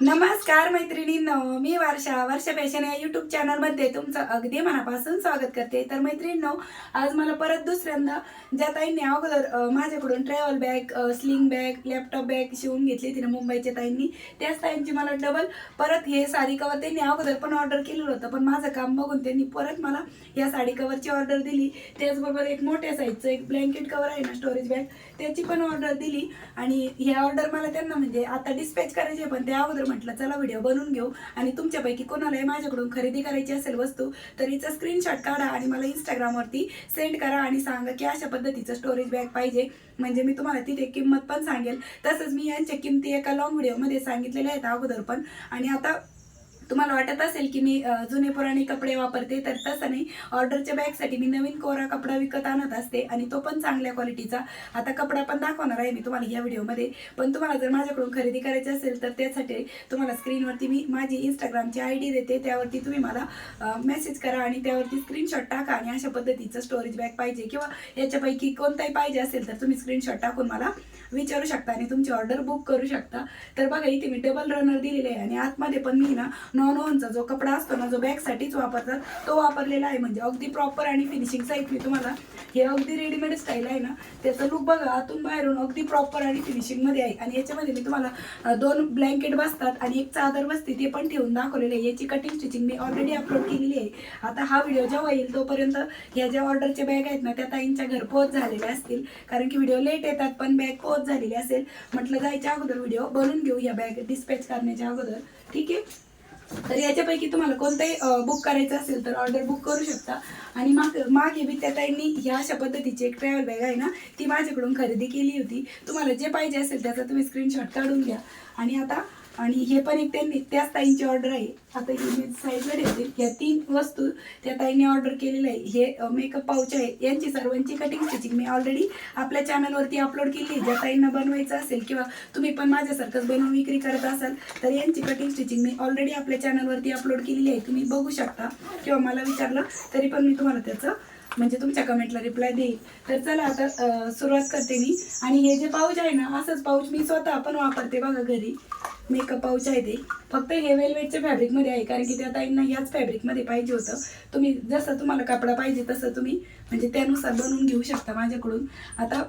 नमस्कार मैत्रिणींनो मी वर्षा. वर्षा फॅशन या युट्यूब चॅनलमध्ये तुमचं अगदी मनापासून स्वागत करते. तर मैत्रिणींनो आज मला परत दुसऱ्यांदा ज्या ताईंनी अगोदर माझ्याकडून travel bag sling bag laptop bag शिवून घेतली तिने मुंबईच्या ताईंनी त्याच ताईंची मला डबल परत हे साडी कवर त्यांनी अगोदर पण ऑर्डर केलेलं होतं पण माझं काम बघून त्यांनी परत मला या साडी कवरची ऑर्डर दिली. त्याचबरोबर एक मोठ्या साईजचं एक ब्लँकेट कवर आहे ना स्टोरेज बॅग त्याची पण ऑर्डर दिली. आणि हे ऑर्डर मला त्यांना म्हणजे आता डिस्पॅच करायची आहे, पण त्या अगोदर म्हटलं चला व्हिडिओ बनवून घेऊ. आणि तुमच्यापैकी कोणालाही माझ्याकडून खरेदी करायची असेल वस्तू तर हिचा स्क्रीनशॉट काढा आणि मला इंस्टाग्रामवरती सेंड करा आणि सांगा की अशा पद्धतीचं स्टोरेज बॅग पाहिजे. म्हणजे मी तुम्हाला तिथे किंमत पण सांगेल. तसंच मी यांच्या किमती एका लॉंग व्हिडिओमध्ये सांगितलेल्या आहेत अगोदर पण. आणि आता तुम्हाला वाटत असेल की मी जुने पुराणे कपडे वापरते तर तसं नाही. ऑर्डरच्या बॅगसाठी मी नवीन कोरा कपडा विकत आणत असते आणि तो पण चांगल्या क्वालिटीचा. आता कपडा पण दाखवणार आहे मी तुम्हाला या व्हिडिओमध्ये. पण तुम्हाला जर माझ्याकडून खरेदी करायची असेल तर त्यासाठी तुम्हाला स्क्रीनवरती मी माझी इंस्टाग्रामची आय डी देते. त्यावरती तुम्ही मला मेसेज करा आणि त्यावरती स्क्रीनशॉट टाका आणि अशा पद्धतीचं स्टोरेज बॅग पाहिजे. किंवा याच्यापैकी कोणताही पाहिजे असेल तर तुम्ही स्क्रीनशॉट टाकून मला विचारू शकता आणि तुमची ऑर्डर बुक करू शकता. तर बघा इथे मी टेबल रनर दिलेले आहे आणि आतमध्ये पण मी ना नॉन ओनचा जो कपडा असतो ना जो बॅगसाठीच वापरतात तो वापरलेला आहे. म्हणजे अगदी प्रॉपर आणि फिनिशिंग साईड मी तुम्हाला हे अगदी रेडीमेड स्टाईल आहे ना त्याचं लुक बघा आतून बाहेरून अगदी प्रॉपर आणि फिनिशिंगमध्ये आहे. आणि याच्यामध्ये मी तुम्हाला दोन ब्लँकेट बसतात आणि एक चादर बसते ते पण ठेवून दाखवलेले आहे. याची कटिंग स्टिचिंग मी ऑलरेडी अपलोड केलेली आहे. आता हा व्हिडिओ जेव्हा येईल तोपर्यंत ह्या ज्या ऑर्डरच्या बॅग आहेत ना त्या ताईंच्या घरपोच झालेल्या असतील. कारण की व्हिडिओ लेट येतात पण बॅग पोच झालेली असेल म्हटलं जायच्या अगोदर व्हिडिओ बनवून घेऊ या बॅग डिस्पॅच करण्याच्या अगोदर. ठीक आहे? तर याच्यापैकी तुम्हाला कोणताही बुक करायचं असेल तर ऑर्डर बुक करू शकता. आणि माग मागे बी त्या ताईंनी ह्या अशा पद्धतीची एक ट्रॅव्हल बॅग आहे ना ती माझ्याकडून खरेदी केली होती. तुम्हाला जे पाहिजे असेल त्याचा तुम्ही स्क्रीनशॉट काढून घ्या. आणि आता आणि हे पण एक त्यांनी त्याच ताईंची ऑर्डर आहे. आता ही मी साईडला ठेवते ह्या तीन वस्तू त्या ताईंनी ऑर्डर केलेल्या आहे. हे मेकअप पाऊच आहे. यांची सर्वांची कटिंग स्टिचिंग मी ऑलरेडी आपल्या चॅनलवरती अपलोड केली आहे. ज्या ताईंना बनवायचं असेल किंवा तुम्ही पण माझ्यासारखंच बनवून विक्री करत असाल तर यांची कटिंग स्टिचिंग मी ऑलरेडी आपल्या चॅनलवरती अपलोड केलेली आहे तुम्ही बघू शकता. किंवा मला विचारलं तरी पण मी तुम्हाला त्याचं म्हणजे तुमच्या कमेंटला रिप्लाय देईल. तर चला आता सुरुवात करते मी. आणि हे जे पाऊच आहे ना असंच पाऊच मी स्वतः पण वापरते बघा घरी. मेकअप पाऊच आहे ते. फक्त हे वेलवेटच्या फॅब्रिकमध्ये आहे कारण की त्या ताईंना याच फॅब्रिकमध्ये पाहिजे होतं. तुम्ही जसं तुम्हाला कपडा पाहिजे तसं तुम्ही म्हणजे त्यानुसार बनवून घेऊ शकता माझ्याकडून. आता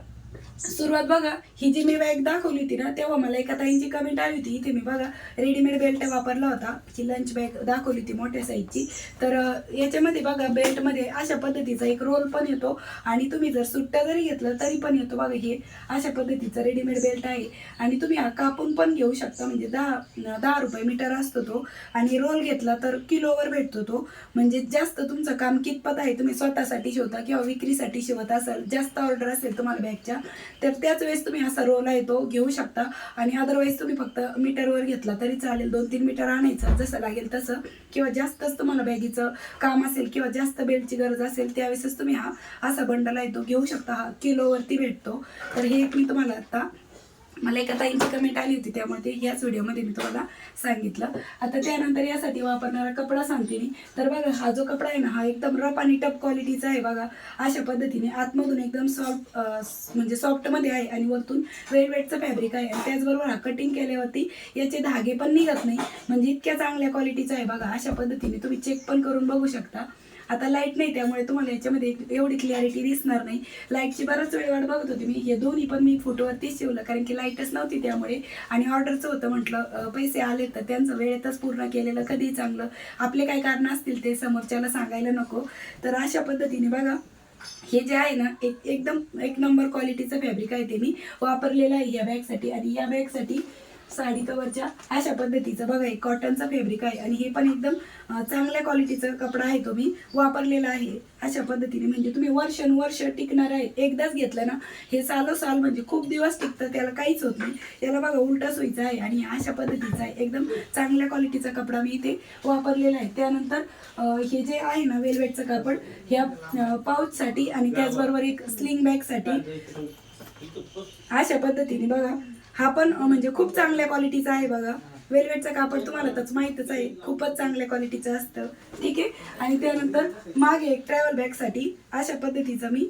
सुरुवात बघा ही जी मी बॅग दाखवली होती ना तेव्हा मला एका ताईंची कमेंट आली होती. इथे मी बघा रेडीमेड बेल्ट वापरला होता. ही लंच बॅग दाखवली होती मोठ्या साईजची तर याच्यामध्ये बघा बेल्टमध्ये अशा पद्धतीचा एक रोल पण येतो. आणि तुम्ही जर सुट्ट्या जरी घेतलं तरी पण येतो. बघा हे अशा पद्धतीचा रेडीमेड बेल्ट आहे. आणि तुम्ही हा कापून पण घेऊ शकता. म्हणजे दहा दहा रुपये मीटर असतो तो. आणि रोल घेतला तर किलोवर भेटतो तो. म्हणजे जास्त तुमचं काम कितपत आहे तुम्ही स्वतःसाठी शिवता किंवा विक्रीसाठी शिवत असाल जास्त ऑर्डर असेल तुम्हाला बॅगच्या तर त्याच वेळेस तुम्ही असा रोला येतो घेऊ शकता. आणि अदरवाईज तुम्ही फक्त मीटरवर घेतला तरी चालेल. दोन तीन मीटर आणायचं जसं लागेल तसं. किंवा जास्तच तुम्हाला बॅगीचं काम असेल किंवा जास्त बेल्टची गरज असेल त्यावेळेसच तुम्ही हा असा बंडला येतो घेऊ शकता. हा किलोवरती भेटतो. तर हे एक मी तुम्हाला आता मला एका ताईंची कमेंट आली होती त्यामुळे ते याच व्हिडिओमध्ये मी तुम्हाला सांगितलं. आता त्यानंतर यासाठी वापरणारा कपडा सांगते मी. तर बघा हा जो कपडा आहे ना हा एकदम रफ आणि टफ क्वालिटीचा आहे बघा. अशा पद्धतीने आतमधून एकदम सॉफ्ट म्हणजे सॉफ्टमध्ये आहे आणि वरतून वेलवेटचं फॅब्रिक आहे. आणि त्याचबरोबर हा कटिंग केल्यावरती याचे धागे पण निघत नाही. म्हणजे इतक्या चांगल्या क्वालिटीचा आहे बघा. अशा पद्धतीने तुम्ही चेक पण करून बघू शकता. आता लाइट नाही त्यामुळे तुम्हाला याच्यामध्ये एवढी क्लॅरिटी दिसणार नाही. लाईटची बराच वेळ वाट बघत होती मी. हे दोन्ही पण मी फोटोवरतीच शिवलं कारण की लाईटच नव्हती त्यामुळे. आणि ऑर्डरचं होतं म्हटलं पैसे आले तर त्यांचं वेळेतच पूर्ण केलेलं कधी चांगलं. आपले काय कारण असतील ते समोरच्याला सांगायला नको. तर अशा पद्धतीने बघा हे जे आहे ना एक एकदम एक नंबर क्वालिटीचं फॅब्रिक आहे ते मी वापरलेलं आहे या बॅगसाठी आणि या बॅगसाठी साडी कवरच्या अशा पद्धतीचं. बघा एक कॉटनचं फेब्रिक आहे आणि हे पण एकदम चांगल्या क्वालिटीचा कपडा आहे तो मी वापरलेला आहे. अशा पद्धतीने म्हणजे तुम्ही वर्षानुवर्ष टिकणार आहे. एकदाच घेतलं ना हे सालो साल म्हणजे खूप दिवस टिकतं त्याला काहीच होत नाही. त्याला बघा उलटा सोयीचा आहे आणि अशा पद्धतीचा आहे. एकदम चांगल्या क्वालिटीचा कपडा मी इथे वापरलेला आहे. त्यानंतर हे जे आहे ना वेलवेटचं कापड ह्या पाऊचसाठी आणि त्याचबरोबर एक स्लिंग बॅगसाठी अशा पद्धतीने बघा हा पण म्हणजे खूप चांगल्या क्वालिटीचा आहे बघा. वेलवेटचं कापड तुम्हाला तर माहीतच आहे खूपच चांगल्या क्वालिटीचं असतं. ठीक आहे? आणि त्यानंतर मागे एक ट्रॅव्हल बॅगसाठी अशा पद्धतीचा मी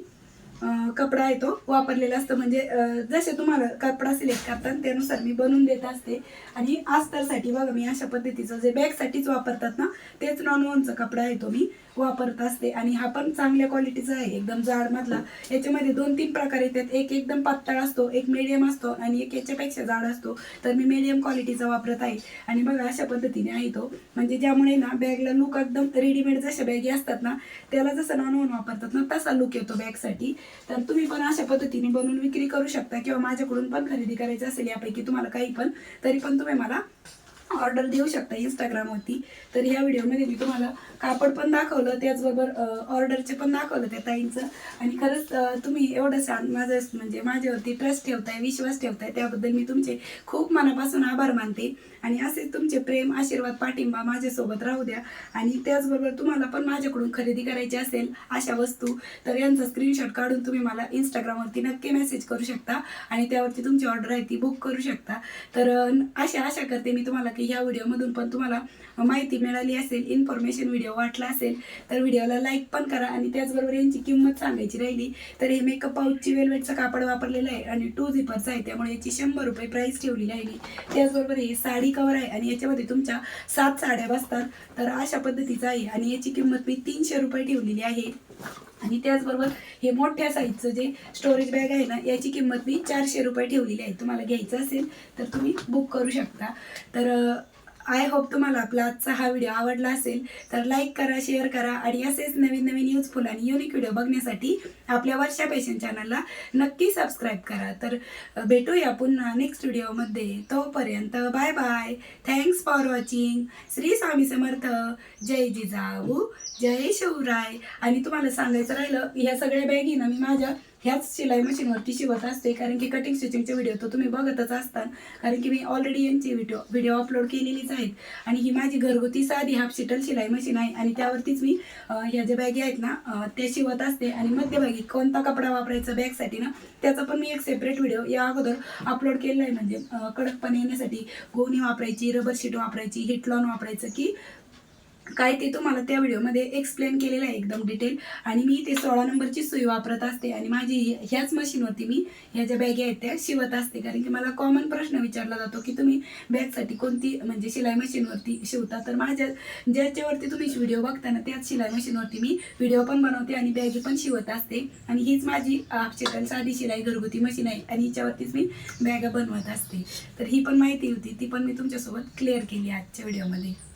कपडा आहे तो वापरलेला असतो. म्हणजे जसे तुम्हाला कपडा सिलेक्ट करतात त्यानुसार मी बनवून देत असते. आणि आस्तरसाठी बघा मी अशा पद्धतीचं जे बॅगसाठीच वापरतात ना तेच नॉन वनचा कपडा आहे तो मी. वापरत असते. आणि हा पण चांगल्या क्वालिटीचा आहे. एकदम जाडमधला याच्यामध्ये दोन तीन प्रकार येतात. एक एकदम पातळ असतो एक मिडियम असतो आणि एक याच्यापेक्षा जाड असतो. तर मी मिडियम क्वालिटीचा वापरत आहे. आणि बघा अशा पद्धतीने आहे तो. म्हणजे ज्यामुळे ना बॅगला लुक एकदम रेडीमेड जशा बॅगी असतात ना त्याला जसं नॉन वापरतात ना तसा लुक येतो बॅगसाठी तर तुम्ही पण अशा पद्धतीने बनवून विक्री करू शकता किंवा माझ्याकडून पण खरेदी करायची असेल यापैकी तुम्हाला काही पण तरी पण तुम्ही मला ऑर्डर देऊ शकता इंस्टाग्रामवरती तर ह्या व्हिडिओमध्ये मी तुम्हाला कापड पण दाखवलं त्याचबरोबर ऑर्डरचे पण दाखवलं त्या ताईंचं. आणि खरंच तुम्ही एवढं छान माझं म्हणजे माझ्यावरती ट्रस्ट ठेवताय विश्वास ठेवताय त्याबद्दल मी तुमचे खूप मनापासून आभार मानते. आणि असे तुमचे प्रेम आशीर्वाद पाठिंबा माझ्यासोबत राहू द्या. आणि त्याचबरोबर तुम्हाला पण माझ्याकडून खरेदी करायची असेल अशा वस्तू तर यांचा स्क्रीनशॉट काढून तुम्ही मला इंस्टाग्रामवरती नक्की मेसेज करू शकता. आणि त्यावरती तुमची ऑर्डर आहे ती बुक करू शकता. तर अं, अशा आशा करते मी तुम्हाला की ह्या व्हिडिओमधून पण तुम्हाला माहिती मिळाली असेल इन्फॉर्मेशन व्हिडिओ वाटला असेल तर व्हिडिओला लाईक पण करा आणि त्याचबरोबर यांची किंमत सांगायची राहिली तर हे मेकअप पाऊचची वेलवेटचं कापड वापरलेलं आहे आणि टू झिपरचं आहे त्यामुळे याची शंभर रुपये प्राईस ठेवली राहिली. त्याचबरोबर हे साडी कवर आहे आणि याच्यामध्ये तुमच्या सात साड्या बसतात तर अशा पद्धतीचं आहे आणि याची किंमत मी तीनशे रुपये ठेवलेली आहे. आणि त्याचबरोबर हे मोठ्या साईजचं जे स्टोरेज बॅग आहे ना याची किंमत मी चारशे रुपये ठेवलेली आहे. तुम्हाला घ्यायचं असेल तर तुम्ही बुक करू शकता. तर आय होप तुम्हाला आपला आजचा हा व्हिडिओ आवडला असेल तर लाईक करा शेअर करा आणि असेच नवीन नवीन युजफुल आणि युनिक व्हिडिओ बघण्यासाठी आपल्या वर्षा पेशन चॅनलला नक्की सबस्क्राईब करा. तर भेटूया पुन्हा नेक्स्ट व्हिडिओमध्ये तोपर्यंत bye bye thanks for watching Shri Swami Samarth. जय जिजाऊ. जय शिवराय. आणि तुम्हाला सांगायचं राहिलं ह्या सगळ्या बॅगी ना मी माझ्या ह्याच शिलाई मशीनवरती शिवत असते. कारण की कटिंग स्टिचिंगचे व्हिडिओ तर तुम्ही बघतच असतात कारण की मी ऑलरेडी यांची व्हिडिओ व्हिडिओ अपलोड केलेलीच आहेत. आणि ही माझी घरगुती साधी हाफ शिटल शिलाई मशीन आहे. आणि त्यावरतीच मी ह्या ज्या बॅगी आहेत ना ते शिवत असते. आणि मध्यभागी कोणता कपडा वापरायचा बॅगसाठी ना त्याचा पण मी एक सेपरेट व्हिडिओ या अगोदर अपलोड केलेला आहे. म्हणजे कडकपणे येण्यासाठी गोणी वापरायची रबर शीट वापरायची हिटलॉन वापरायचं की काय ते तुम्हाला त्या व्हिडिओमध्ये एक्सप्लेन केलेलं आहे एकदम डिटेल आणि मी ते सोळा नंबरची सुई वापरत असते आणि माझी ह्याच मशीनवरती मी ह्या ज्या बॅगी आहेत त्या शिवत असते. कारण की मला कॉमन प्रश्न विचारला जातो की तुम्ही बॅगसाठी कोणती म्हणजे शिलाई मशीनवरती शिवता? तर माझ्या ज्याच्यावरती तुम्ही व्हिडिओ बघता ना त्याच शिलाई मशीनवरती मी व्हिडिओ पण बनवते आणि बॅगी पण शिवत असते. आणि हीच माझी आपचिकल साधी शिलाई घरगुती मशीन आहे आणि हिच्यावरतीच मी बॅगा बनवत असते. तर ही पण माहिती होती ती पण मी तुमच्यासोबत क्लिअर केली आजच्या व्हिडिओमध्ये.